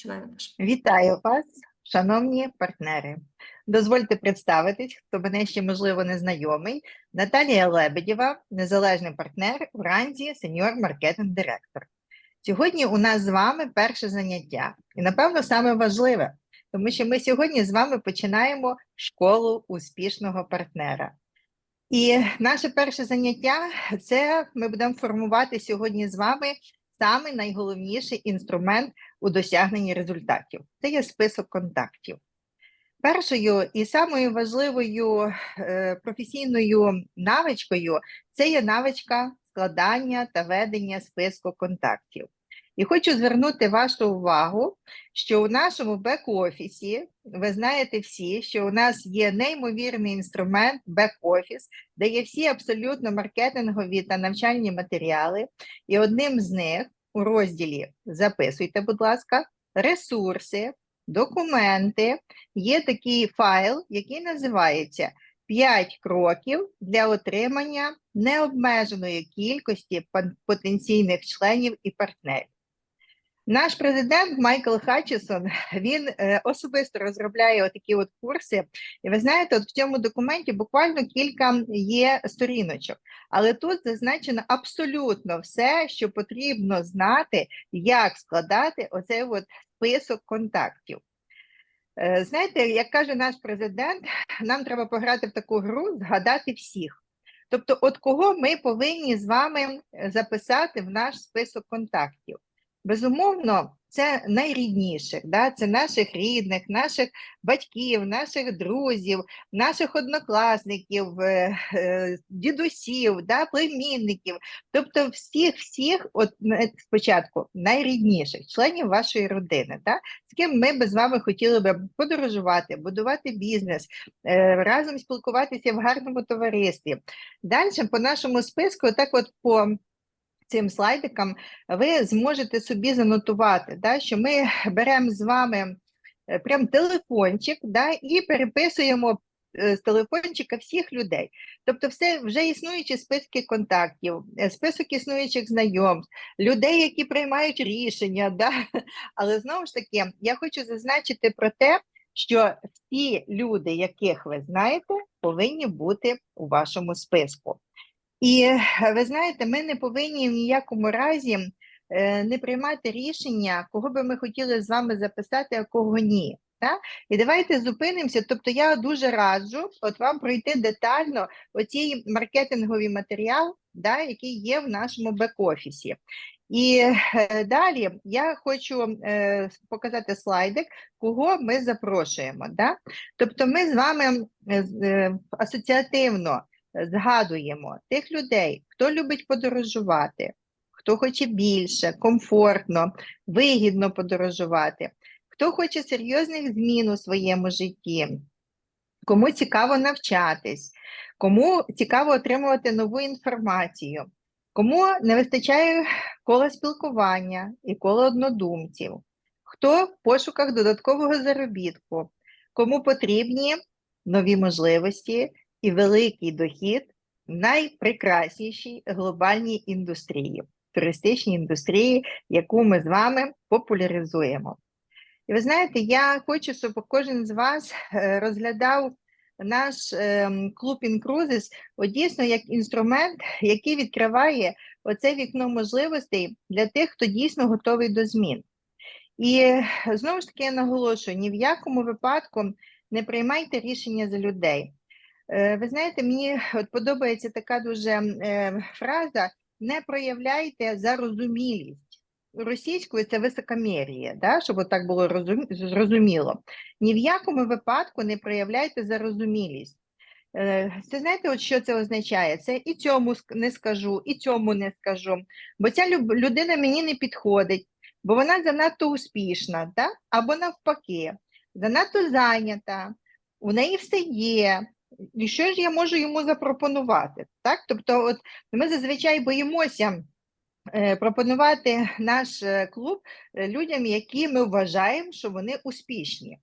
Починаємо теж. Вітаю вас, шановні партнери. Дозвольте представитись, хто мене ще, можливо, не знайомий. Наталія Лебедєва, незалежний партнер в ранзі сеньор маркетинг директор. Сьогодні у нас з вами перше заняття, і, напевно, саме важливе, тому що ми сьогодні з вами починаємо школу успішного партнера. І наше перше заняття це ми будемо формувати сьогодні з вами саме найголовніший інструмент у досягненні результатів. Це є список контактів. Першою і самою важливою е, професійною навичкою це є навичка складання та ведення списку контактів. І хочу звернути вашу увагу, що у нашому бек-офісі, ви знаєте всі, що у нас є неймовірний інструмент бек-офіс, де є всі абсолютно маркетингові та навчальні матеріали. І одним з них у розділі записуйте, будь ласка, ресурси, документи. Є такий файл, який називається 5 кроків для отримання необмеженої кількості потенційних членів і партнерів. Наш президент Майкл Хатчесон він е, особисто розробляє отакі от курси. І ви знаєте, от в цьому документі буквально кілька є сторіночок, але тут зазначено абсолютно все, що потрібно знати, як складати оцей от список контактів. Е, Знаєте, як каже наш президент, нам треба пограти в таку гру, згадати всіх. Тобто, от кого ми повинні з вами записати в наш список контактів. Безумовно, це найрідніших, да? це наших рідних, наших батьків, наших друзів, наших однокласників, е, е, дідусів, да? племінників, тобто всіх, всіх, от спочатку найрідніших членів вашої родини, да? з ким ми би з вами хотіли би подорожувати, будувати бізнес, е, разом спілкуватися в гарному товаристві. Далі по нашому списку, так от по цим слайдикам ви зможете собі занотувати, да, що ми беремо з вами е, прям телефончик да, і переписуємо е, з телефончика всіх людей. Тобто, все вже існуючі списки контактів, е, список існуючих знайомств, людей, які приймають рішення. Да? Але знову ж таки, я хочу зазначити про те, що всі люди, яких ви знаєте, повинні бути у вашому списку. І е, ви знаєте, ми не повинні в ніякому разі е, не приймати рішення, кого би ми хотіли з вами записати, а кого ні. Так? І давайте зупинимося. Тобто, я дуже раджу от вам пройти детально оцей маркетинговий матеріал, да, який є в нашому бек-офісі. І е, далі я хочу е, показати слайдик, кого ми запрошуємо. Да? Тобто, ми з вами асоціативно згадуємо тих людей, хто любить подорожувати, хто хоче більше, комфортно, вигідно подорожувати, хто хоче серйозних змін у своєму житті, кому цікаво навчатись, кому цікаво отримувати нову інформацію, кому не вистачає кола спілкування і кола однодумців, хто в пошуках додаткового заробітку, кому потрібні нові можливості і великий дохід в найпрекраснішій глобальній індустрії, туристичній індустрії, яку ми з вами популяризуємо. І ви знаєте, я хочу, щоб кожен з вас е, розглядав наш ем, клуб от дійсно як інструмент, який відкриває оце вікно можливостей для тих, хто дійсно готовий до змін. І знову ж таки я наголошую: ні в якому випадку не приймайте рішення за людей. Е, Ви знаєте, мені от подобається така дуже е, фраза: не проявляйте зарозумілість. Російською це високомір'я, да? щоб так було розум... зрозуміло. Ні в якому випадку не проявляйте зарозумілість. Е, Це знаєте, от що це означає? Це і цьому не скажу, і цьому не скажу. Бо ця людина мені не підходить, бо вона занадто успішна, да? або навпаки, занадто зайнята, у неї все є. І що ж я можу йому запропонувати? Так? Тобто, от ми зазвичай боїмося е, пропонувати наш е, клуб е, людям, які ми вважаємо, що вони успішні.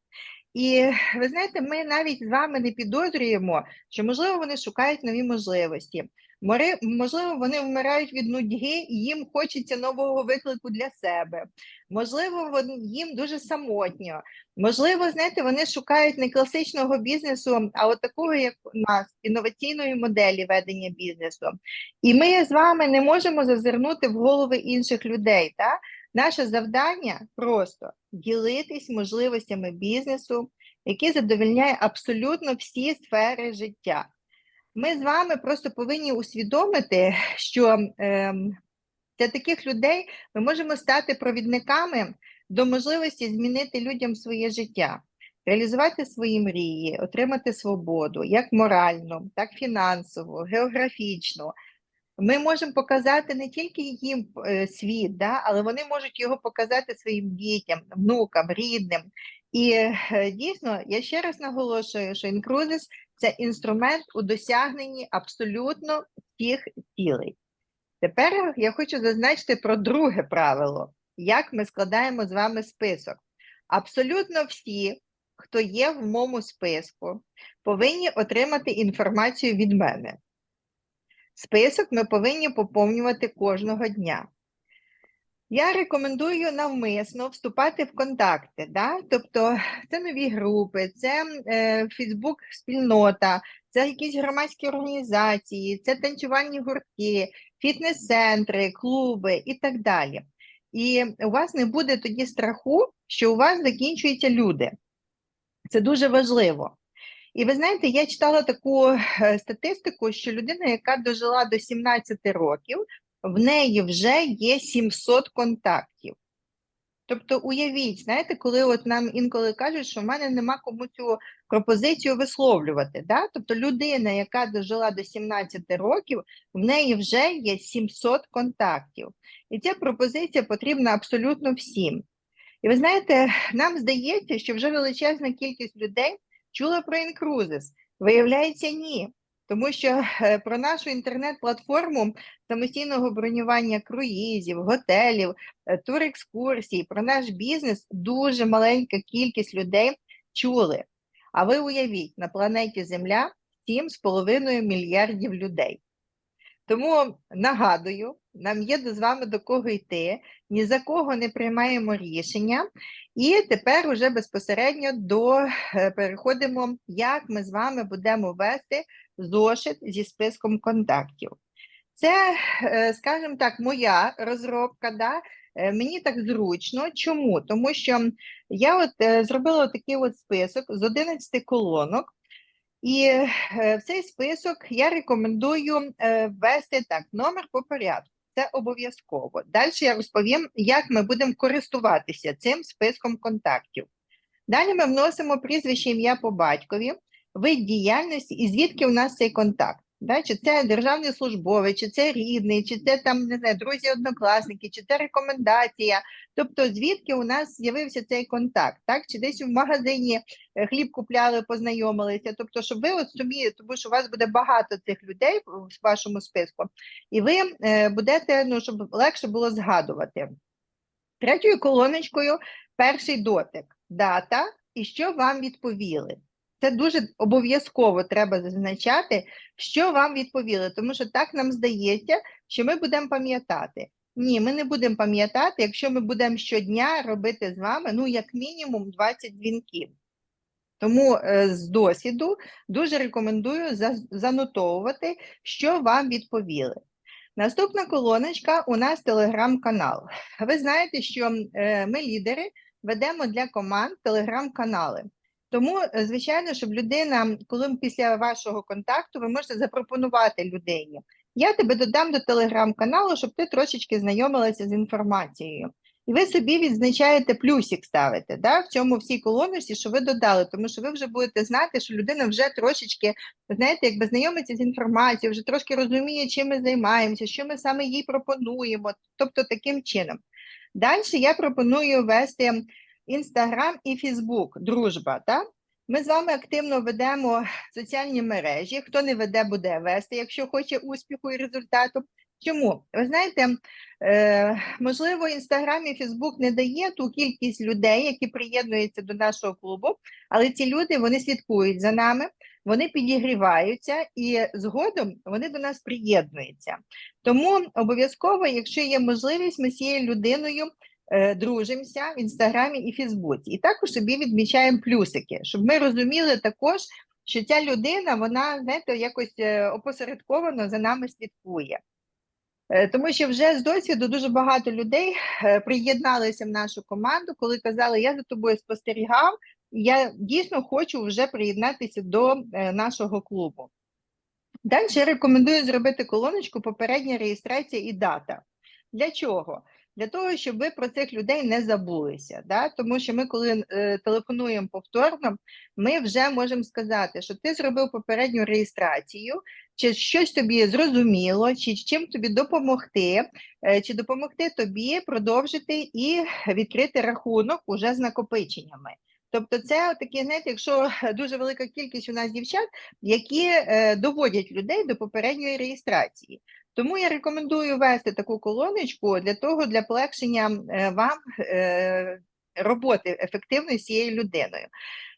І ви знаєте, ми навіть з вами не підозрюємо, що можливо вони шукають нові можливості, Можливо, вони вмирають від нудьги, і їм хочеться нового виклику для себе. Можливо, їм дуже самотньо. Можливо, знаєте, вони шукають не класичного бізнесу, а от такого, як у нас, інноваційної моделі ведення бізнесу. І ми з вами не можемо зазирнути в голови інших людей. Та? Наше завдання просто ділитись можливостями бізнесу, які задовольняє абсолютно всі сфери життя. Ми з вами просто повинні усвідомити, що ем, для таких людей ми можемо стати провідниками до можливості змінити людям своє життя, реалізувати свої мрії, отримати свободу як морально, так фінансово, географічно. Ми можемо показати не тільки їм е, світ, да, але вони можуть його показати своїм дітям, внукам, рідним. І е, дійсно, я ще раз наголошую, що інкрузис це інструмент у досягненні абсолютно всіх цілей. Тепер я хочу зазначити про друге правило, як ми складаємо з вами список. Абсолютно всі, хто є в моєму списку, повинні отримати інформацію від мене. Список ми повинні поповнювати кожного дня. Я рекомендую навмисно вступати в контакти. Да? Тобто це нові групи, це е, Фейсбук-спільнота, це якісь громадські організації, це танцювальні гуртки, фітнес-центри, клуби і так далі. І у вас не буде тоді страху, що у вас закінчуються люди. Це дуже важливо. І ви знаєте, я читала таку е, статистику, що людина, яка дожила до 17 років, в неї вже є 700 контактів. Тобто, уявіть, знаєте, коли от нам інколи кажуть, що в мене нема кому цю пропозицію висловлювати. Да? Тобто людина, яка дожила до 17 років, в неї вже є 700 контактів. І ця пропозиція потрібна абсолютно всім. І ви знаєте, нам здається, що вже величезна кількість людей чула про інкрузис. Виявляється, ні. Тому що е, про нашу інтернет-платформу самостійного бронювання круїзів, готелів, е, турекскурсій, про наш бізнес дуже маленька кількість людей чули. А ви уявіть, на планеті Земля 7,5 мільярдів людей. Тому нагадую, нам є з вами до кого йти, ні за кого не приймаємо рішення, і тепер уже безпосередньо до е, переходимо, як ми з вами будемо вести зошит зі списком контактів. Це, е, скажімо так, моя розробка. Да? Е, Мені так зручно. Чому? Тому що я от е, зробила такий от список з 11 колонок, і в цей список я рекомендую ввести так, номер по порядку. Це обов'язково. Далі я розповім, як ми будемо користуватися цим списком контактів. Далі ми вносимо прізвище ім'я по батькові, вид діяльності і звідки у нас цей контакт. Да? Чи це державний службовець, чи це рідний, чи це там не знаю, друзі-однокласники, чи це рекомендація. Тобто, звідки у нас з'явився цей контакт, так? Чи десь в магазині е, хліб купляли, познайомилися. Тобто, щоб ви от собі, тому що у вас буде багато цих людей в вашому списку, і ви е, будете, ну, щоб легше було згадувати. Третьою колоночкою перший дотик, дата і що вам відповіли. Це дуже обов'язково треба зазначати, що вам відповіли, тому що так нам здається, що ми будемо пам'ятати. Ні, ми не будемо пам'ятати, якщо ми будемо щодня робити з вами, ну, як мінімум, 20 дзвінків. Тому е, з досвіду дуже рекомендую за- занотовувати, що вам відповіли. Наступна колоночка у нас телеграм-канал. Ви знаєте, що е, ми лідери ведемо для команд телеграм-канали. Тому, е, звичайно, щоб людина, коли після вашого контакту, ви можете запропонувати людині. Я тебе додам до телеграм-каналу, щоб ти трошечки знайомилася з інформацією. І ви собі відзначаєте плюсик ставите да, в цьому всій колоночці, що ви додали, тому що ви вже будете знати, що людина вже трошечки, знаєте, якби знайомиться з інформацією, вже трошки розуміє, чим ми займаємося, що ми саме їй пропонуємо. Тобто таким чином. Далі я пропоную ввести Інстаграм і Фейсбук, дружба. Так? Ми з вами активно ведемо соціальні мережі. Хто не веде, буде вести, якщо хоче успіху і результату. Чому? Ви знаєте, е, можливо, Інстаграм і Фейсбук не дає ту кількість людей, які приєднуються до нашого клубу, але ці люди вони слідкують за нами. вони підігріваються і згодом вони до нас приєднуються. Тому обов'язково, якщо є можливість, ми з цією людиною дружимося в інстаграмі і Фейсбуці, і також собі відмічаємо плюсики, щоб ми розуміли також, що ця людина, вона знаєте, якось е, опосередковано за нами слідкує. Е, Тому що вже з досвіду дуже багато людей е, приєдналися в нашу команду, коли казали, я за тобою спостерігав, я дійсно хочу вже приєднатися до е, нашого клубу. Далі рекомендую зробити колоночку попередня реєстрація і дата. Для чого? Для того, щоб ви про цих людей не забулися. Да? Тому що ми, коли е, телефонуємо повторно, ми вже можемо сказати, що ти зробив попередню реєстрацію, чи щось тобі зрозуміло, чи чим тобі допомогти, е, чи допомогти тобі продовжити і відкрити рахунок уже з накопиченнями. Тобто, це такі, знаєте, якщо дуже велика кількість у нас дівчат, які е, доводять людей до попередньої реєстрації. Тому я рекомендую вести таку колоночку для того, для полегшення е, вам е, роботи ефективної з цією людиною.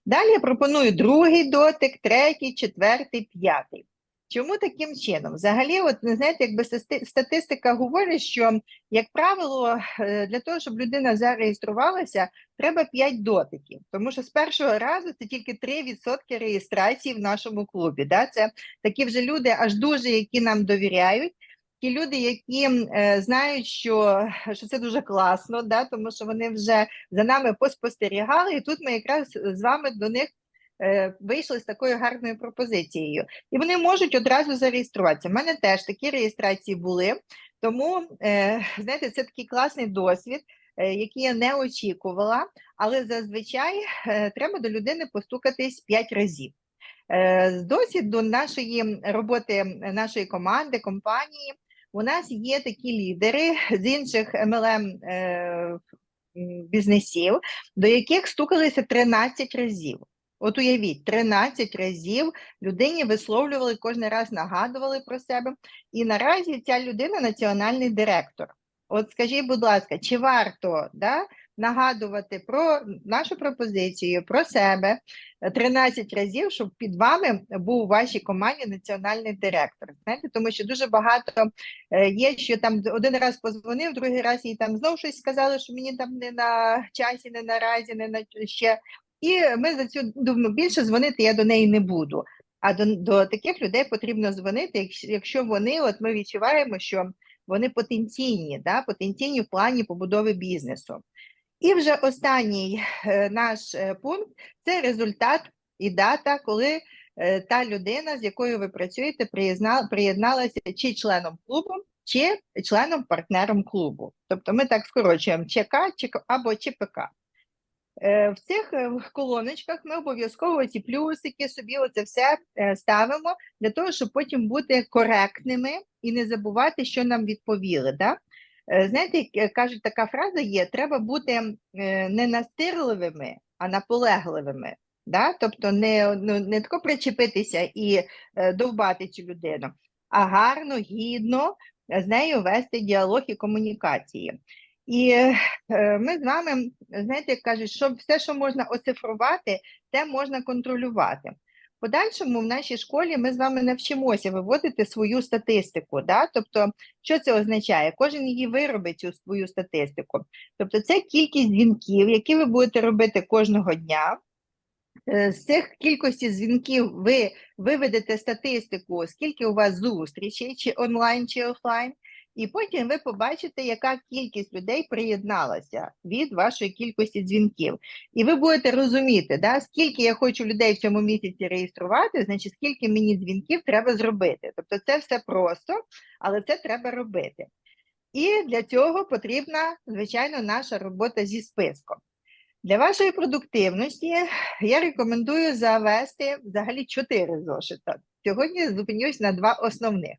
Далі я пропоную другий дотик, третій, четвертий, п'ятий. Чому таким чином? Взагалі, от не знаєте, якби статистика говорить, що, як правило, е, для того, щоб людина зареєструвалася, треба 5 дотиків. Тому що з першого разу це тільки 3% реєстрації в нашому клубі. Да? Це такі вже люди, аж дуже, які нам довіряють. Ті люди, які е, знають, що, що це дуже класно, да? тому що вони вже за нами поспостерігали, і тут ми якраз з вами до них е, вийшли з такою гарною пропозицією. І вони можуть одразу зареєструватися. У мене теж такі реєстрації були, тому е, знаєте, це такий класний досвід, е, який я не очікувала, але зазвичай е, треба до людини постукатись 5 разів. Е, З досвіду нашої роботи нашої команди, компанії, у нас є такі лідери з інших MLM е, бізнесів, до яких стукалися 13 разів. От уявіть, 13 разів людині висловлювали, кожен раз нагадували про себе. І наразі ця людина національний директор. От скажіть, будь ласка, чи варто да, нагадувати про нашу пропозицію, про себе е, 13 разів, щоб під вами був у вашій команді національний директор? Знаєте, тому що дуже багато е, є, що там один раз позвонив, другий раз їй там знов щось сказали, що мені там не на часі, не наразі, не на ще. І ми за цю думаю, більше дзвонити я до неї не буду. А до, до таких людей потрібно дзвонити, якщо вони, от ми відчуваємо, що вони потенційні, да, потенційні в плані побудови бізнесу. І вже останній е, наш е, пункт це результат і дата, коли е, та людина, з якою ви працюєте, приєдналася чи членом клубу, чи членом партнером клубу. Тобто ми так скорочуємо ЧК або ЧПК. В цих колоночках ми обов'язково ці плюсики собі оце все ставимо для того, щоб потім бути коректними і не забувати, що нам відповіли. Да? Е, Знаєте, е, кажуть, така фраза є: треба бути е, не настирливими, а наполегливими. Да? Тобто не, ну, не тако причепитися і довбати цю людину, а гарно, гідно з нею вести діалог і комунікації. І ми з вами, знаєте, кажуть, що все, що можна оцифрувати, те можна контролювати. Подальшому в нашій школі ми з вами навчимося виводити свою статистику. Да? Тобто, що це означає? Кожен її виробить цю свою статистику. Тобто, це кількість дзвінків, які ви будете робити кожного дня. Е, З цих кількості дзвінків ви виведете статистику, скільки у вас зустрічей, чи онлайн, чи офлайн, і потім ви побачите, яка кількість людей приєдналася від вашої кількості дзвінків. І ви будете розуміти, да, скільки я хочу людей в цьому місяці реєструвати, значить, скільки мені дзвінків треба зробити. Тобто це все просто, але це треба робити. І для цього потрібна, звичайно, наша робота зі списком. Для вашої продуктивності я рекомендую завести взагалі чотири зошита. Сьогодні зупинюсь на два основних.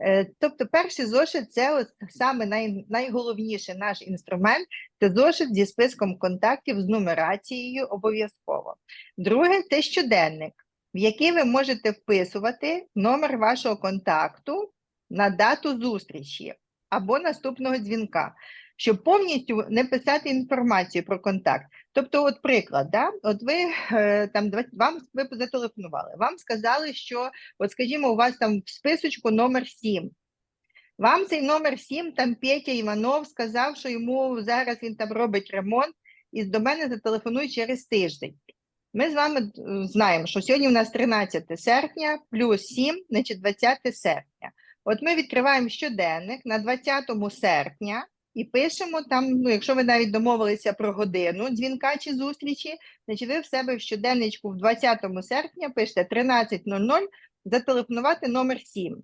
Е, Тобто, перший зошит це саме най, найголовніший наш інструмент це зошит зі списком контактів з нумерацією обов'язково. Друге це щоденник, в який ви можете вписувати номер вашого контакту на дату зустрічі або наступного дзвінка. Щоб повністю не писати інформацію про контакт. Тобто, от приклад, да? от ви е, там вам ви зателефонували, вам сказали, що, от скажімо, у вас там в списочку номер 7. Вам цей номер 7, там Петя Іванов сказав, що йому зараз він там робить ремонт, і до мене зателефонують через тиждень. Ми з вами е, знаємо, що сьогодні у нас 13 серпня плюс 7, значить 20 серпня. От ми відкриваємо щоденник на 20 серпня і пишемо там, ну, якщо ви навіть домовилися про годину дзвінка чи зустрічі, значить ви в себе в щоденничку в 20 серпня пишете 13.00, зателефонувати номер 7.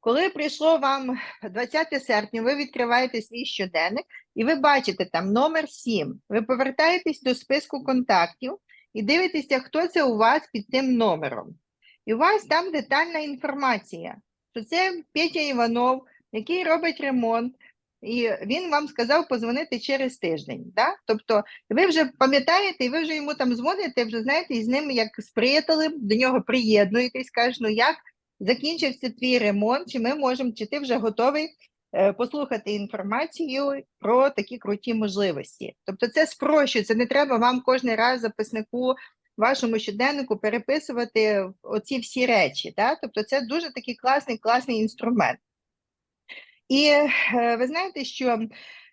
Коли прийшло вам 20 серпня, ви відкриваєте свій щоденник і ви бачите там номер 7. Ви повертаєтесь до списку контактів і дивитеся, хто це у вас під тим номером. І у вас там детальна інформація, що це Петя Іванов, який робить ремонт, і він вам сказав позвонити через тиждень. Да? Тобто ви вже пам'ятаєте, і ви вже йому там дзвоните, вже знаєте, і з ним як з приятелем до нього приєднуєтесь, кажеш, ну як закінчився твій ремонт, чи ми можемо, чи ти вже готовий е, послухати інформацію про такі круті можливості. Тобто це спрощує, це не треба вам кожен раз записнику вашому щоденнику переписувати оці всі речі. Да? Тобто це дуже такий класний, класний інструмент. І е, ви знаєте, що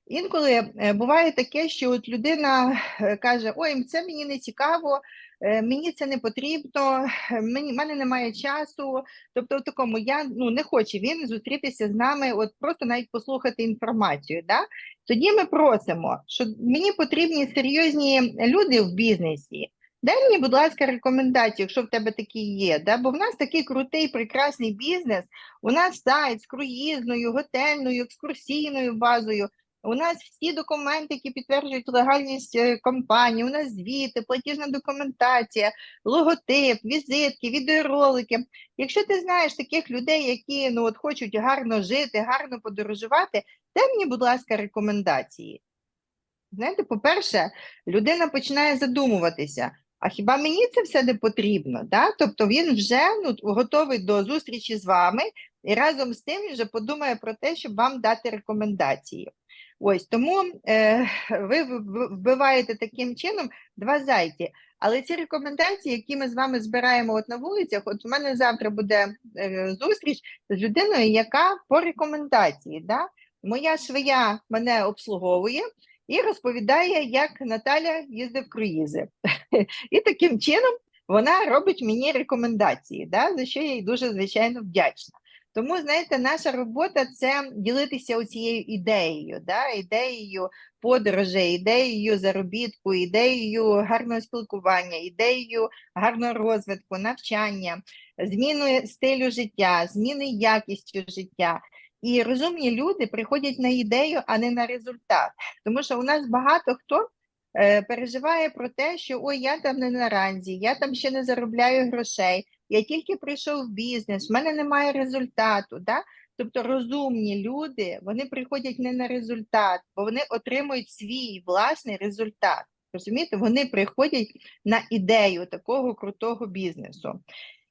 інколи е, буває таке, що от людина е, каже: Ой, це мені не цікаво, мені це не потрібно, мені в мене немає часу. Тобто, в такому я ну не хоче він зустрітися з нами, от просто навіть послухати інформацію. Да? Тоді ми просимо, що мені потрібні серйозні люди в бізнесі. Дай мені, будь ласка, рекомендації, якщо в тебе такі є. Да? Бо в нас такий крутий, прекрасний бізнес. У нас сайт з круїзною, готельною, екскурсійною базою. У нас всі документи, які підтверджують легальність е, компанії, у нас звіти, платіжна документація, логотип, візитки, відеоролики. Якщо ти знаєш таких людей, які ну, от хочуть гарно жити, гарно подорожувати, дай мені, будь ласка, рекомендації. Знаєте, по-перше, людина починає задумуватися, а хіба мені це все не потрібно? Да? Тобто він вже ну, готовий до зустрічі з вами, і разом з тим він вже подумає про те, щоб вам дати рекомендації. Ось тому е, ви вбиваєте таким чином два зайці. Але ці рекомендації, які ми з вами збираємо от на вулицях, от у мене завтра буде е, зустріч з людиною, яка по рекомендації. Да? Моя швея мене обслуговує і розповідає, як Наталя їздить в круїзи. І таким чином вона робить мені рекомендації, да? за що я їй дуже звичайно вдячна. Тому, знаєте, наша робота це ділитися цією ідеєю, да? ідеєю подорожей, ідеєю заробітку, ідеєю гарного спілкування, ідеєю гарного розвитку, навчання, зміни стилю життя, зміни якістю життя. І розумні люди приходять на ідею, а не на результат. Тому що у нас багато хто е, переживає про те, що ой, я там не на ранзі, я там ще не заробляю грошей, я тільки прийшов в бізнес, в мене немає результату. Да? Тобто розумні люди вони приходять не на результат, бо вони отримують свій власний результат. Розумієте, вони приходять на ідею такого крутого бізнесу.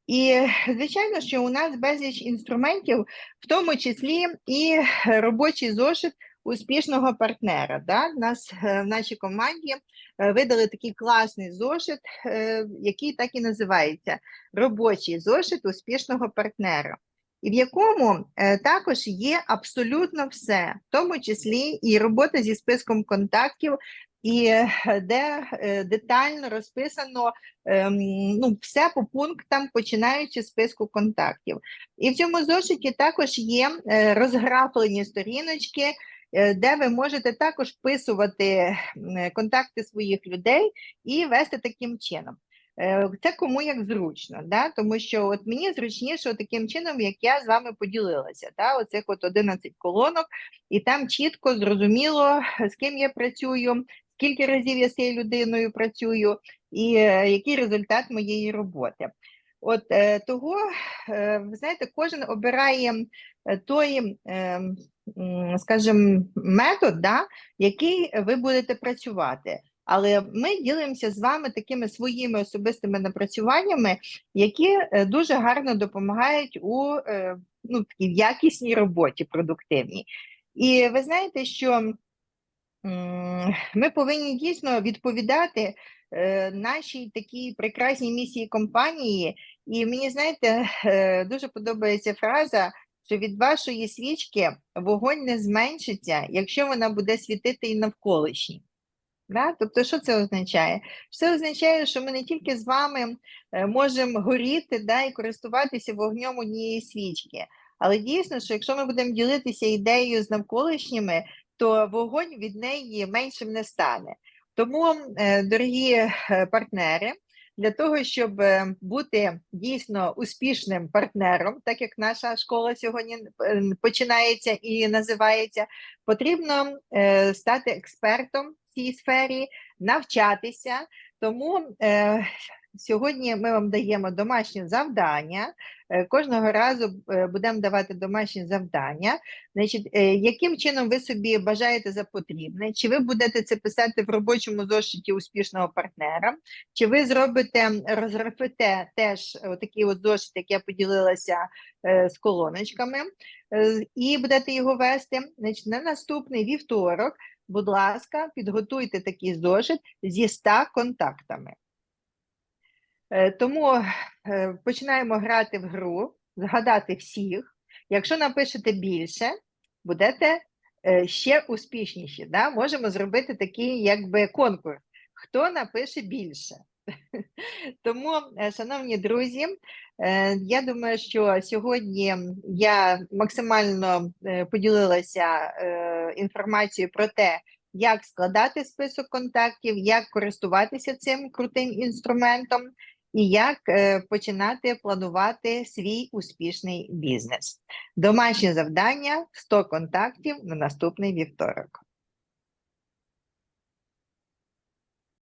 І звичайно, що у нас безліч інструментів, в тому числі і робочий зошит успішного партнера. Да? Нас е, в нашій команді е, видали такий класний зошит, е, який так і називається робочий зошит успішного партнера. І в якому також є абсолютно все, в тому числі і робота зі списком контактів, і е, де е, детально розписано ем, ну, все по пунктам, починаючи з списку контактів. І в цьому зошиті також є е, розграфлені сторіночки, де ви можете також вписувати контакти своїх людей і вести таким чином. Це кому як зручно, да? тому що от мені зручніше таким чином, як я з вами поділилася. Да? Оцих от 11 колонок, і там чітко зрозуміло, з ким я працюю, скільки разів я з цією людиною працюю, і е, який результат моєї роботи. От е, того, е, ви знаєте, кожен обирає той, е, скажімо, метод, да, який ви будете працювати. Але ми ділимося з вами такими своїми особистими напрацюваннями, які дуже гарно допомагають у ну, такій якісній роботі продуктивній. І ви знаєте, що Ми повинні дійсно відповідати е, нашій такій прекрасній місії компанії. І мені, знаєте, е, дуже подобається фраза, що від вашої свічки вогонь не зменшиться, якщо вона буде світити і навколишні. Да? Тобто, що це означає? Це означає, що ми не тільки з вами е, можемо горіти да, і користуватися вогнем однієї свічки, але дійсно, що якщо ми будемо ділитися ідеєю з навколишніми, то вогонь від неї меншим не стане. Тому, е, дорогі е, партнери, для того, щоб е, бути дійсно успішним партнером, так як наша школа сьогодні починається і називається, потрібно стати експертом в цій сфері, навчатися. Тому сьогодні ми вам даємо домашнє завдання. Е, Кожного разу е, будемо давати домашні завдання. Значить, е, яким чином ви собі бажаєте за потрібне? Чи ви будете це писати в робочому зошиті успішного партнера? Чи ви зробите, розграфите теж такий от зошит, як я поділилася з колоночками, і будете його вести? Значить, на наступний вівторок, будь ласка, підготуйте такий зошит зі 100 контактами. Е, Тому е, починаємо грати в гру, згадати всіх. Якщо напишете більше, будете е, ще успішніші. Да? Можемо зробити такий якби конкурс. Хто напише більше? Тому, шановні друзі, я думаю, що сьогодні я максимально поділилася інформацією про те, як складати список контактів, як користуватися цим крутим інструментом і як е, починати планувати свій успішний бізнес. Домашнє завдання 100 контактів на наступний вівторок.